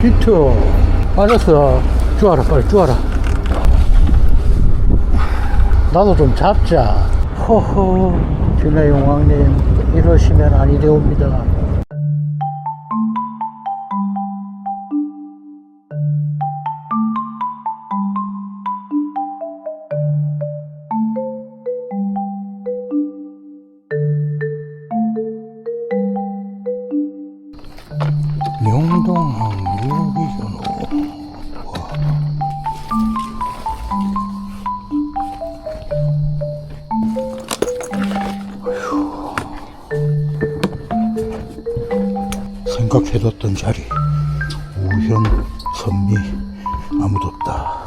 히트. 빠졌어. 주워라 빨리 주워라. 나도 좀 잡자. 호호 진해 용왕님 이러시면 아니 되옵니다 생각해뒀던 자리 우현 선미 아무도 없다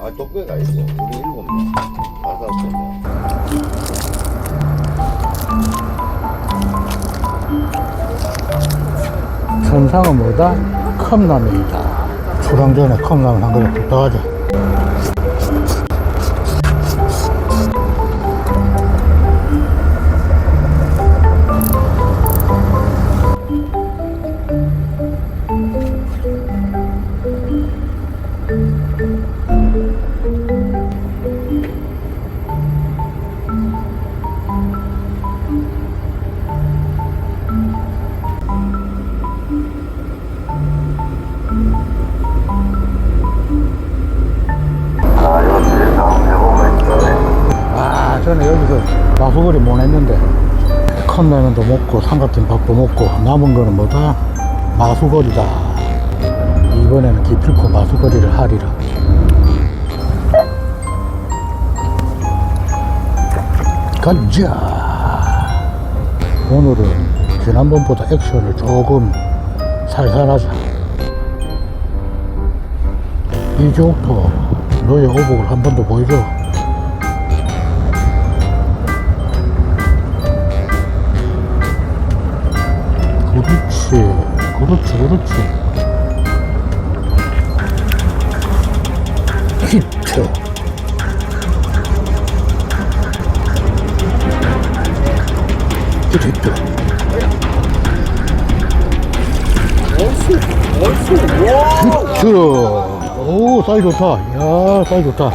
아, 똑배가 있어. 우리 일곱 명. 다섯 명. 천상은 뭐다? 컵라면이다 출항 전에 컵라면 한 그릇 부탁하자 마수거리 못 했는데 컵라면도 먹고 삼각김밥도 먹고 남은 거는 뭐다? 마수거리다. 이번에는 기필코 마수거리를 하리라. 가자. 오늘은 지난번보다 액션을 조금 살살 하자. 이쪽도 너의 오복을 한 번 더 보여줘. 그렇지. 히트. 히트, 히트. 히트. 오, 사이 좋다. 야, 사이 좋다.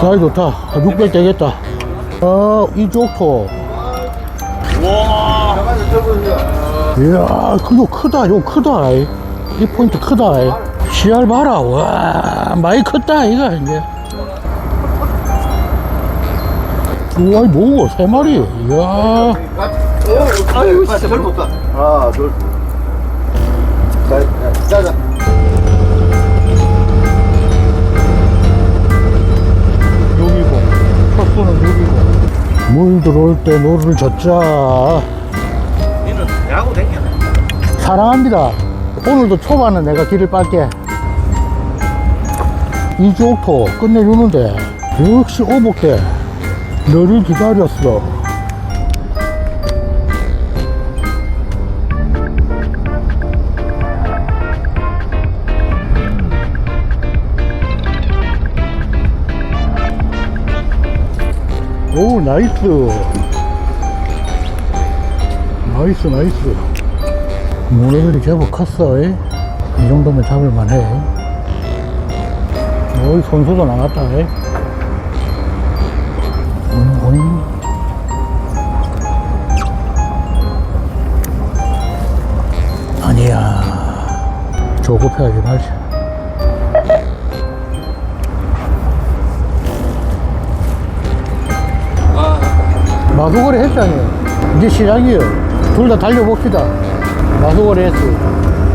사이 좋다. 한600 되겠다. 아, 이쪽도. 저보세요. 이야, 그거 크다, 이거 크다. 이, 이 포인트 크다. 이. 씨알 봐라. 와, 많이 컸다, 이거, 이제. 우와, 뭐고, 세 마리. 이야, 아유, 진짜 잘 먹다. 하나, 둘. 자, 자, 자. 여기고, 첫수는 여기고. 물 들어올 때 노를 젓자. 야구 댕겨. 사랑합니다. 오늘도 초반은 내가 길을 빨게. 이주옥토 끝내주는데, 역시 오복대. 너를 기다렸어. 오, 나이스. 나이스, 나이스. 모래들이 제법 컸어. 이 이 정도면 잡을만해. 어이, 손수도 나갔다. 이. 음, 음. 아니야. 조급해하지 말자. 마수거리 했잖아요. 이제 시작이에요. 둘 다 달려봅시다. 마수거리 했어.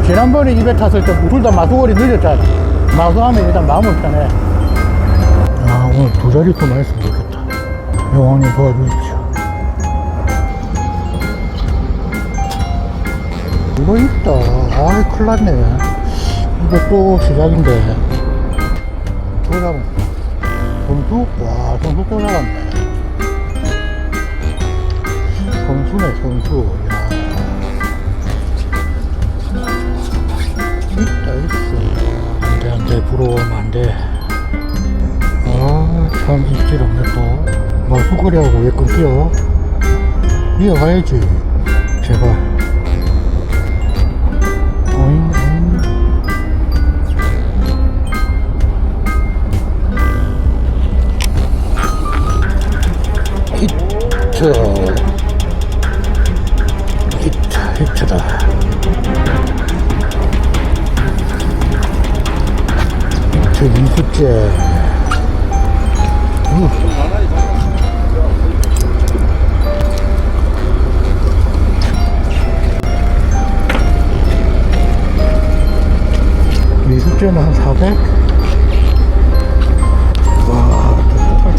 지난번에 입에 탔을 때 둘 다 마수거리 늘렸잖아. 마수하면 일단 마음은 편해. 아, 오늘 두 자릿수만 했으면 좋겠다. 여왕님 도와주십시오. 이거 있다. 아이, 큰일 났네. 이거 또 시작인데. 또 잡았네. 선수? 와, 선수 또 잡았네. 선수네 선수 되게 부러워하면 안 돼. 아, 참, 입질 없네, 또. 뭐, 수그리하고 왜 끊겨? 이어가야지.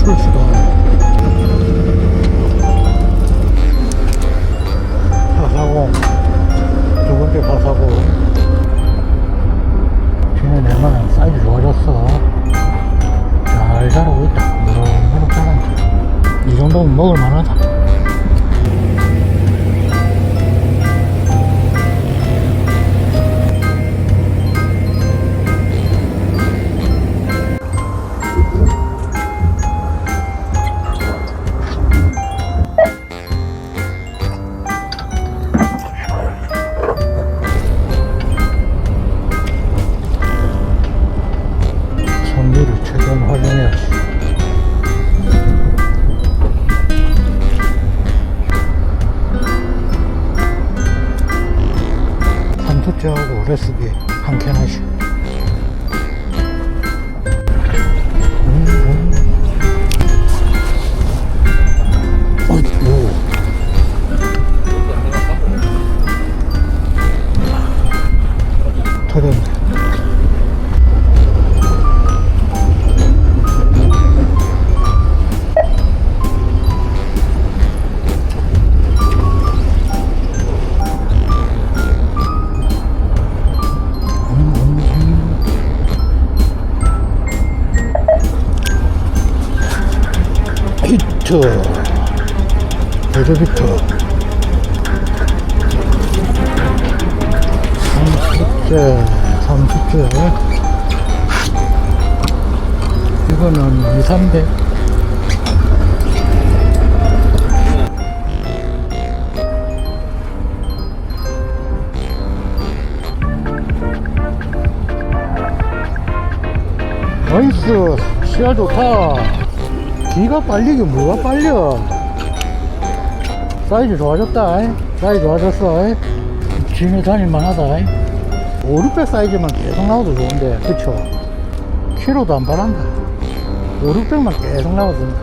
빨출 수다. 파사공. 두 번째 파사공. 쟤네 내만 사이즈 좋아졌어. 잘 자라고 있다. 자란다 이 정도면 먹을 만하다 사야 되는데 히트. 데드비트 30개 30대. 이거는 2, 300 나이스 시야 좋다. 기가 빨리게 뭐가 빨려? 사이즈 좋아졌다 사이즈 좋아졌어 짐에 다닐만 하다 5, 600 사이즈만 계속 나와도 좋은데 그쵸? 키로도 안 바란다. 5, 600만 계속 나와도 된다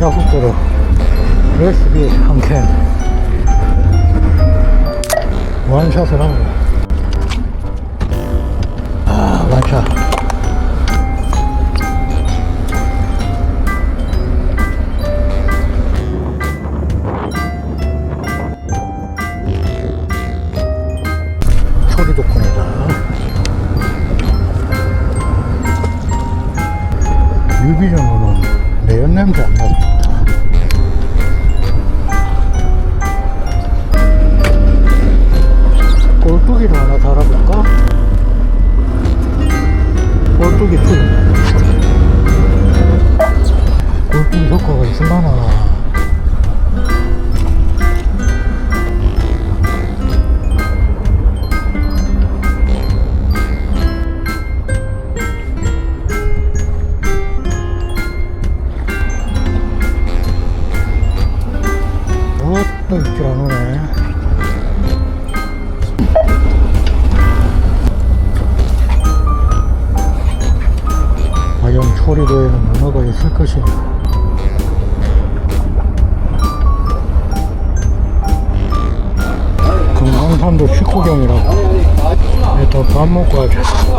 야속도로 레시피 한캔. 원샷을 하고 매연 냄새 안 나겠다 꼴뚜기를 하나 달아볼까? 꼴뚜기 투 꼴뚜기 효과가 있을라나 어또 있질 안 오네. 과연 초리도에는 문어가 있을 것이냐 금강산도 식구경이라고. 더밥 먹고 하자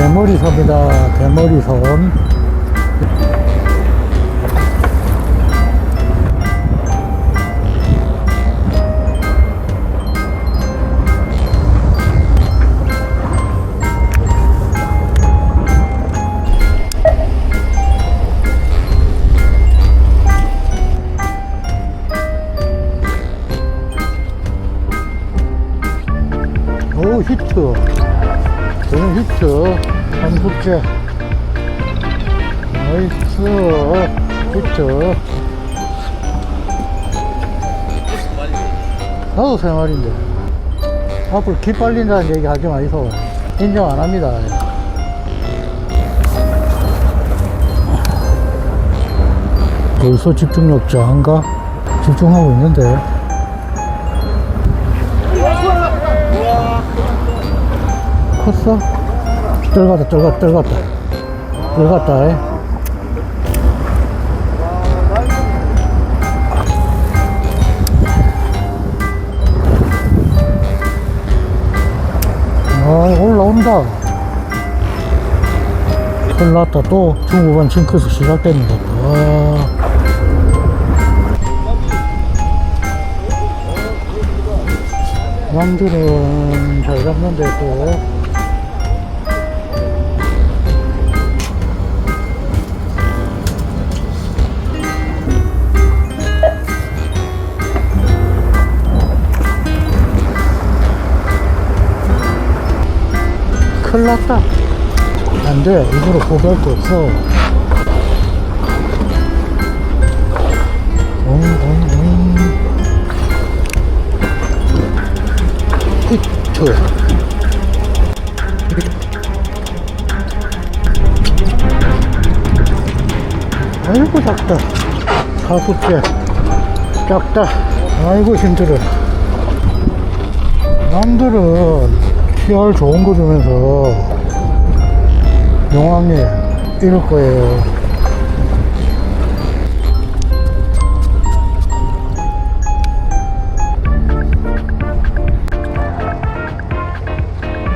대머리섬이다. 대머리섬. 오 히트. 삼숙제. 나이스. 히트. 나도 세 마리인데. 앞으로 기 빨린다는 얘기 하지 마이소. 인정 안 합니다. 벌써 집중력 저한가? 집중하고 있는데. 컸어? 떨갔다, 떨갔다, 떨갔다. 떨갔다, 에. 아, 올라온다. 났다. 또 중후반 징크스 같다. 와. 남들은 잘 잡는데 또 큰일 났다. 안돼 이거로 포기할 거 없어. 응, 응, 응. 히트 아이고 작다. 다섯째. 작다. 아이고 힘들어. 남들은 PR 좋은 거 주면서 용왕님 이럴 거예요.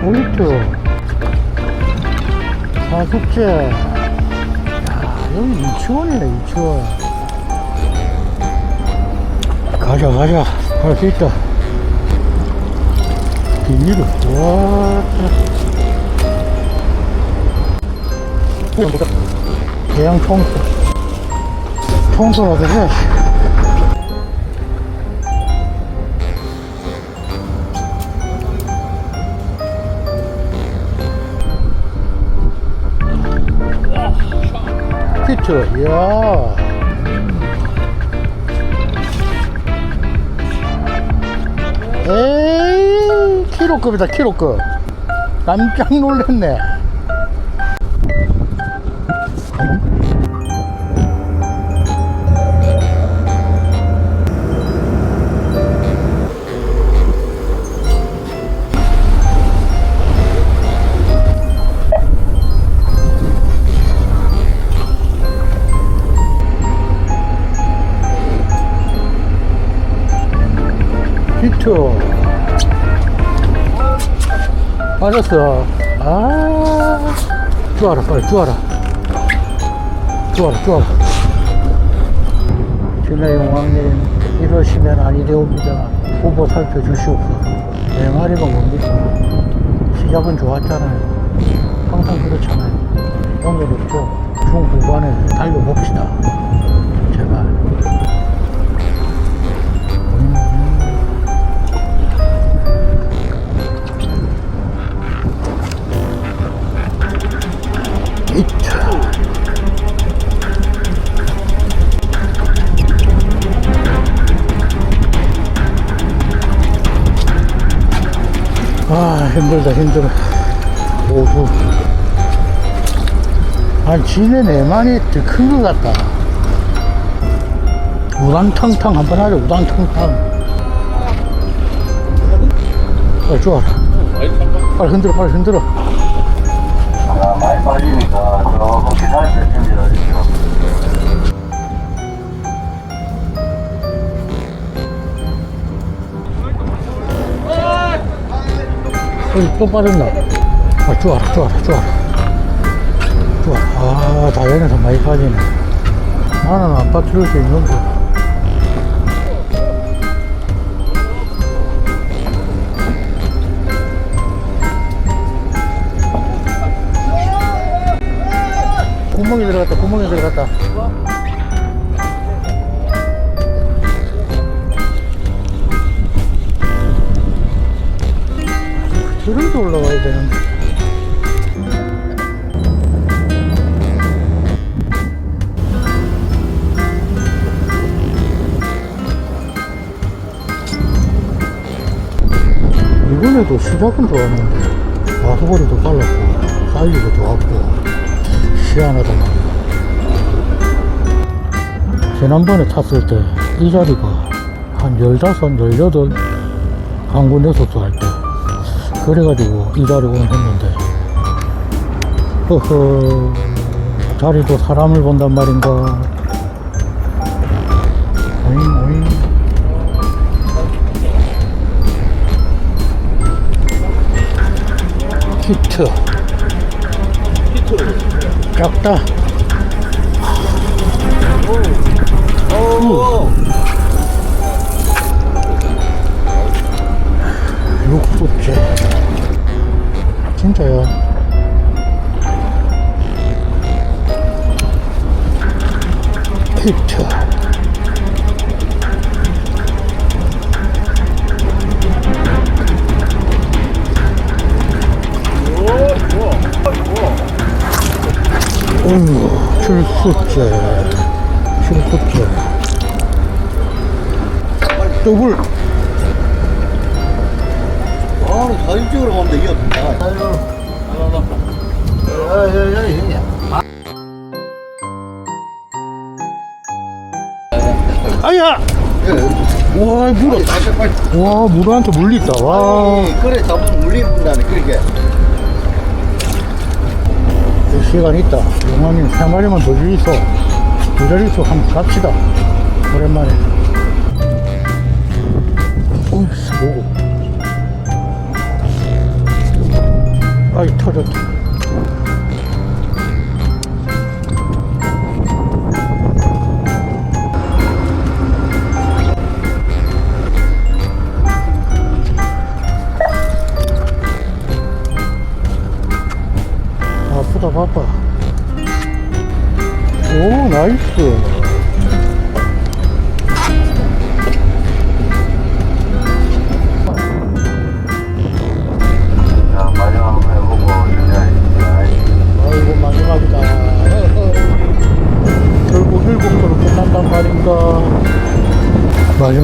오이트 사숙제. 야 여기 유치원이네 유치원. 가자 가자. 할 수 있다 비닐을 와 대양 청소. 청소라도 해. 히트 이야. 에이 키로급이다 키로급. 깜짝 놀랐네. 히트 빠졌어 아 좋아라 빨리 좋아라. 좋아라 좋아라. 진해용왕님 이러시면 아니 되옵니다. 후보 살펴주시옵소서. 네 마리가 뭡니까? 시작은 좋았잖아요. 항상 그렇잖아요. 오늘부터 중후반에 달려봅시다 힘들다 힘들어. 오후. 아니 지네 내만이 더큰 것 같다. 우당탕탕 한번 하자 우당탕탕. 빨리 좋아라. 빨리 흔들어 빨리 흔들어. 아, 많이 빠지니까 조금 기다릴 때준 어이, 또 빠졌나? 아, 좋아라, 좋아라, 좋아라. 좋아. 아, 자연에서 많이 빠지네. 나는 안 빠뜨릴 수 있는데. 구멍이 들어갔다, 구멍이 들어갔다. 이렇게 올라가야 되는데. 이번에도 시작은 좋았는데 마수거리도 빨랐고 사이즈도 좋았고 시원하더만 지난번에 탔을 때 이 자리가 한 15, 18 강군 녀석도 할때 그래가지고 이 자리 오긴 했는데. 허허 자리도 사람을 본단 말인가. 오잉 히트. 작다. 오. 육수째 진짜야 히트 어휴 칠수째 칠수째 더블 아, 사진 찍으러 가면 이게 없다. 아유. 야, 야, 야, 형님. 아야 예. 와 물어 빨리, 빨리. 와 물한테 물리다 와 아니, 그래 잡으면 물린다네, 그렇게. 시간 있다 용암님 세 마리만 더 주이소 두 자릿수 한번 갑시다 오랜만에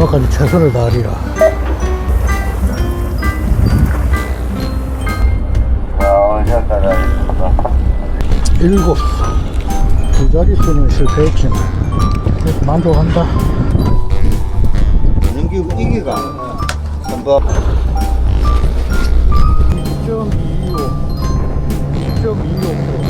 마지막까지 최선을 다하리라. 일곱. 두 자릿수는 실패 욕심 만족한다. 연기 이기가 3번. 2.25 2.25